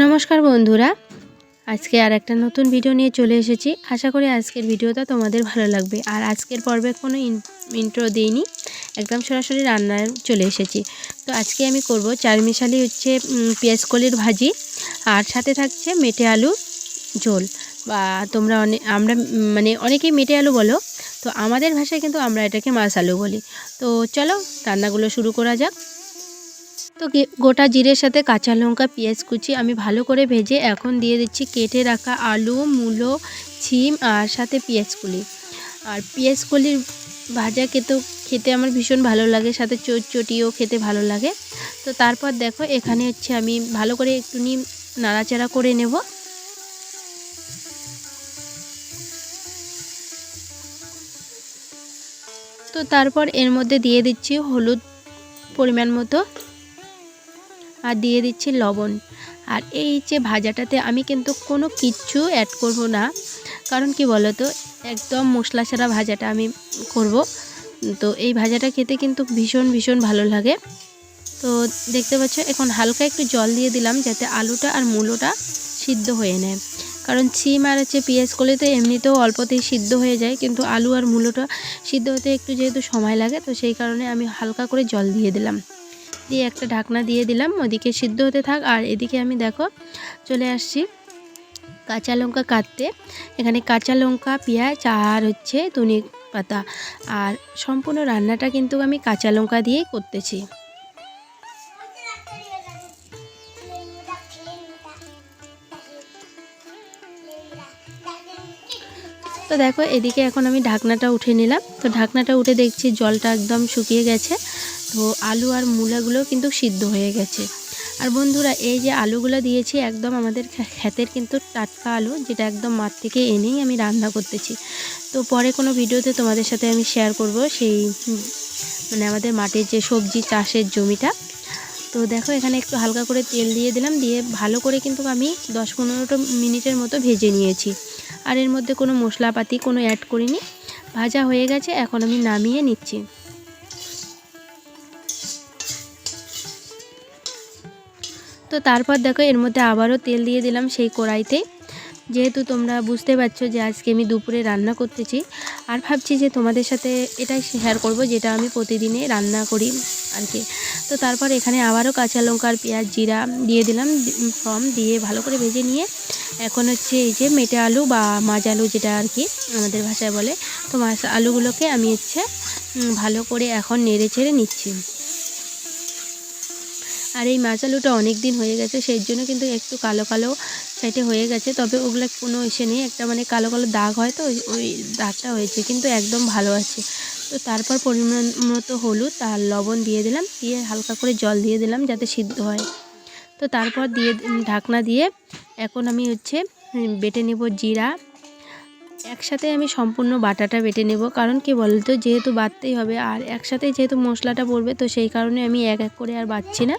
নমস্কার বন্ধুরা, আজকে আর একটা নতুন ভিডিও নিয়ে চলে এসেছি। আশা করি আজকের ভিডিওটা তোমাদের ভালো লাগবে। আর আজকের পর্বে কোনো ইন্ট্রো দিইনি, একদম সরাসরি রান্নায় চলে এসেছি। তো আজকে আমি করব চারমিশালি হচ্ছে পেঁয়াজ কলির ভাজি, আর সাথে থাকছে মেটে আলু ঝোল। বা তোমরা অনেক আমরা মানে অনেকেই মেটে আলু বলো, তো আমাদের ভাষায় কিন্তু আমরা এটাকে মাছ আলু বলি। তো চলো রান্নাগুলো শুরু করা যাক। তো গোটা জিরের সাথে কাঁচা লঙ্কা, পেঁয়াজ কুচি আমি ভালো করে ভেজে এখন দিয়ে দিচ্ছি কেটে রাখা আলু, মূলো, ছিম আর সাথে পেঁয়াজ কুলি। আর পেঁয়াজ কলির ভাজা খেতেও, খেতে আমার ভীষণ ভালো লাগে, সাথে চটিও খেতে ভালো লাগে। তো তারপর দেখো এখানে হচ্ছে আমি ভালো করে একটুনি নাড়াচাড়া করে নেব। তো তারপর এর মধ্যে দিয়ে দিচ্ছি হলুদ পরিমাণ মতো। আর দিয়ে দিচ্ছি লবণ। আর এই যে ভাজাটাতে আমি কিন্তু কোনো কিচ্ছু অ্যাড করব না। কারণ কি বলো তো একদম মশলা ছাড়া ভাজাটা আমি করব। তো এই ভাজাটা খেতে কিন্তু ভীষণ ভীষণ ভালো লাগে। তো দেখতে পাচ্ছ, এখন হালকা একটু জল দিয়ে দিলাম যাতে আলুটা আর মূলোটা সিদ্ধ হয়ে নেয়। কারণ সিম আর হচ্ছে পেঁয়াজ করলে তো এমনিতেও অল্পতেই সিদ্ধ হয়ে যায়, কিন্তু আলু আর মূলোটা সিদ্ধ হতে একটু যেহেতু সময় লাগে, তো সেই কারণে আমি হালকা করে জল দিয়ে দিলাম। দিয়ে একটা ঢাকনা দিয়ে দিলাম, ওদিকে সিদ্ধ হতে থাক। আর এদিকে আমি দেখো, চলে আসছি কাঁচা লঙ্কা কাটতে। এখানে কাঁচা লঙ্কা, পেঁয়াজ আর হচ্ছে ধনে পাতা। আর সম্পূর্ণ রান্নাটা কিন্তু আমি কাঁচা লঙ্কা দিয়েই করতেছি। তো দেখো, এদিকে এখন আমি ঢাকনাটা উঠে নিলাম। তো ঢাকনাটা উঠে দেখছি জলটা একদম শুকিয়ে গেছে। তো আলু আর মূলাগুলো কিন্তু সিদ্ধ হয়ে গেছে। আর বন্ধুরা, এই যে আলুগুলো দিয়েছি, একদম আমাদের ক্ষেতের কিন্তু টাটকা আলু, যেটা একদম মাঠ থেকে এনেই আমি রান্না করতেছি। তো পরে কোনো ভিডিওতে তোমাদের সাথে আমি শেয়ার করব সেই মানে আমাদের মাঠের যে সবজি চাষের জমিটা। তো দেখো, এখানে একটু হালকা করে তেল দিয়ে দিলাম, দিয়ে ভালো করে কিন্তু আমি দশ পনেরোটা মিনিটের মতো ভেজে নিয়েছি। আর এর মধ্যে কোনো মশলাপাতি কোনো অ্যাড করিনি। ভাজা হয়ে গেছে, এখন আমি নামিয়ে নিচ্ছি। তো তারপর দেখো এর মধ্যে আবারও তেল দিয়ে দিলাম সেই কড়াইতে। যেহেতু তোমরা বুঝতে পারছ যে আজকে আমি দুপুরে রান্না করতেছি, আর ভাবছি যে তোমাদের সাথে এটাই শেয়ার করব যেটা আমি প্রতিদিনে রান্না করি আর কি। তো তারপর এখানে আবারও কাঁচা লঙ্কা পেঁয়াজ জিরা দিয়ে দিলাম ফর্ম দিয়ে ভালো করে ভেজে নিয়ে এখন হচ্ছে এই যে মেটে আলু বা মাছ আলু যেটা আর কি আমাদের ভাষায় বলে, তো মাছ আলুগুলোকে আমি হচ্ছে ভালো করে এখন নেড়ে ছেড়ে নিচ্ছি। আর এই মাছ আলুটা অনেক দিন হয়ে গেছে, সেই জন্য কিন্তু একটু কালো কালো সাইডে হয়ে গেছে। তবে ওগুলো কোনো ইসে নেই, একটা মানে কালো কালো দাগ হয় তো, ওই দাগটা হয়েছে, কিন্তু একদম ভালো আছে। তো তারপর পরিমাণ মতো হলুদ আর লবণ দিয়ে দিলাম, দিয়ে হালকা করে জল দিয়ে দিলাম যাতে সিদ্ধ হয়। তো তারপর দিয়ে ঢাকনা দিয়ে এখন আমি হচ্ছে বেটে নেব জিরা একসাথে আমি সম্পূর্ণ বাটাটা বেটে নেব, কারণ কি বলতো, যেহেতু বাটতেই হবে, আর একসাথে যেহেতু মশলাটা পড়বে, তো সেই কারণে আমি এক এক করে আর বাটছি না।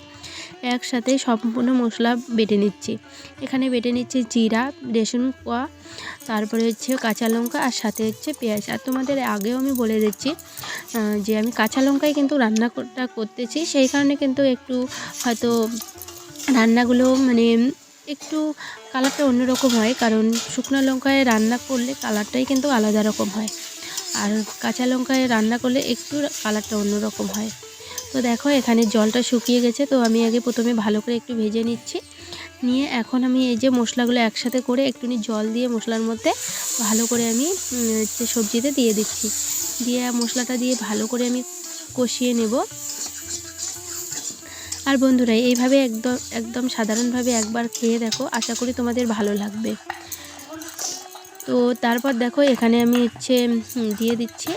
একসাথে সম্পূর্ণ মশলা বেটে নিচ্ছি। এখানে বেটে নিচ্ছি জিরা, রেসুন, কোয়া, তারপরে হচ্ছে কাঁচা লঙ্কা, আর সাথে হচ্ছে পেঁয়াজ। আর তোমাদের আগেও আমি বলে দিচ্ছি যে আমি কাঁচা লঙ্কায় কিন্তু রান্নাটা করতেছি, সেই কারণে কিন্তু একটু হয়তো রান্নাগুলো মানে একটু কালারটা অন্যরকম হয়, কারণ শুকনো লঙ্কায় রান্না করলে কালারটাই কিন্তু আলাদা রকম হয়। আর কাঁচা লঙ্কায় রান্না করলে একটু কালারটা অন্যরকম হয়। তো দেখো, এখানে জলটা শুকিয়ে গেছে, তো আমি আগে প্রথমে ভালো করে একটু ভেজে নিচ্ছি। নিয়ে এখন আমি এই যে মশলাগুলো একসাথে করে একটুনি জল দিয়ে মশলার মধ্যে ভালো করে আমি সবজিতে দিয়ে দিচ্ছি। দিয়ে মশলাটা দিয়ে ভালো করে আমি কষিয়ে নেব। আর বন্ধুরা, এইভাবে একদম একদম সাধারণভাবে একবার খেয়ে দেখো, আশা করি তোমাদের ভালো লাগবে। তো তারপর দেখো, এখানে আমি হচ্ছে দিয়ে দিচ্ছি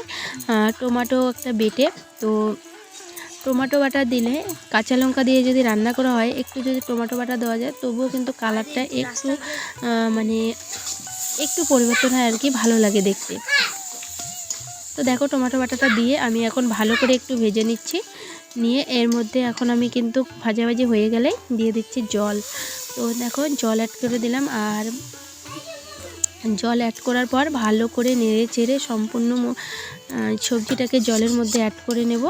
টমাটো একটা বেটে। তো টমেটো বাটা দিলে কাঁচা লঙ্কা দিয়ে যদি রান্না করা হয়, একটু যদি টমেটো বাটা দেওয়া যায়, তবুও কিন্তু কালারটা একটু মানে একটু পরিবর্তন হয় আর কি, ভালো লাগে দেখতে। তো দেখো, টমেটো বাটাটা দিয়ে আমি এখন ভালো করে একটু ভেজে নিচ্ছি। নিয়ে এর মধ্যে এখন আমি কিন্তু ভাজাভাজি হয়ে গেলে দিয়ে দিচ্ছি জল। তো দেখো জল অ্যাড করে দিলাম আর জল অ্যাড করার পর ভালো করে নেড়ে চেড়ে সম্পূর্ণ সবজিটাকে জলের মধ্যে অ্যাড করে নেব।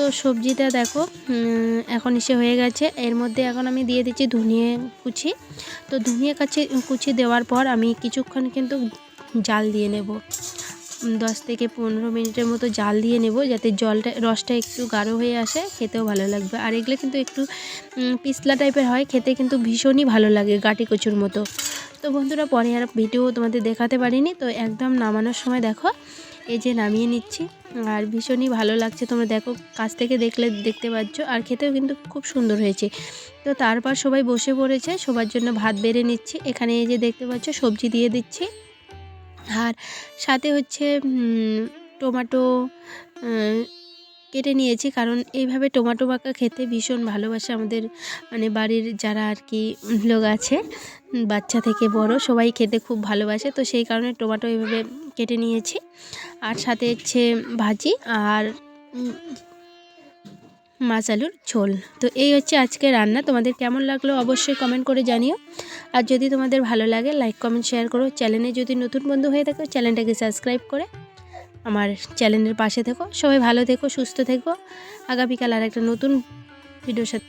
তো সবজিটা দেখো এখন এসে হয়ে গেছে। এর মধ্যে এখন আমি দিয়ে দিচ্ছি ধনিয়ে কুচি। তো ধনিয়া কাছে কুচি দেওয়ার পর আমি কিছুক্ষণ কিন্তু জাল দিয়ে নেব। দশ থেকে পনেরো মিনিটের মতো জাল দিয়ে নেব যাতে জলটা, রসটা একটু গাঢ় হয়ে আসে, খেতেও ভালো লাগবে। আর এগুলো কিন্তু একটু পিছলা টাইপের হয়, খেতে কিন্তু ভীষণই ভালো লাগে গাটি কচুর মতো। তো বন্ধুরা, পরে আর ভিডিও তোমাদের দেখাতে পারিনি, তো একদম নামানোর সময় দেখো, এই যে নামিয়ে নিচ্ছি। আর ভীষণই ভালো লাগছে। তোমরা দেখো, কাছ থেকে দেখলে দেখতে পাচ্ছ। আর খেতেও কিন্তু খুব সুন্দর হয়েছে। তো তারপর সবাই বসে পড়েছে, সবার জন্য ভাত বেড়ে নিচ্ছি। এখানে এই যে দেখতে পাচ্ছ, সবজি দিয়ে দিচ্ছি। আর সাথে হচ্ছে টমেটো কেটে নিয়েছি। কারণ এইভাবে টমেটো মাখা খেতে ভীষণ ভালোবাসে আমাদের মানে বাড়ির যারা আর কি লোক আছে, বাচ্চা থেকে বড়, সবাই খেতে খুব ভালোবাসে। তো সেই কারণে টমেটো এইভাবে কেটে নিয়েছি। আর সাথে হচ্ছে ভাজি আর মাছ আলুর ঝোল। তো এই হচ্ছে আজকে রান্না। তোমাদের কেমন লাগল অবশ্যই কমেন্ট করে জানিও। আর যদি তোমাদের ভালো লাগে লাইক কমেন্ট শেয়ার করো। চ্যানেলে যদি নতুন বন্ধু হয়ে থাকো চ্যানেলটাকে সাবস্ক্রাইব করে আমার চ্যানেলের পাশে থেকো। সবাই ভালো থেকো, সুস্থ থেকো। আগামীকাল আর একটা নতুন ভিডিওর সাথে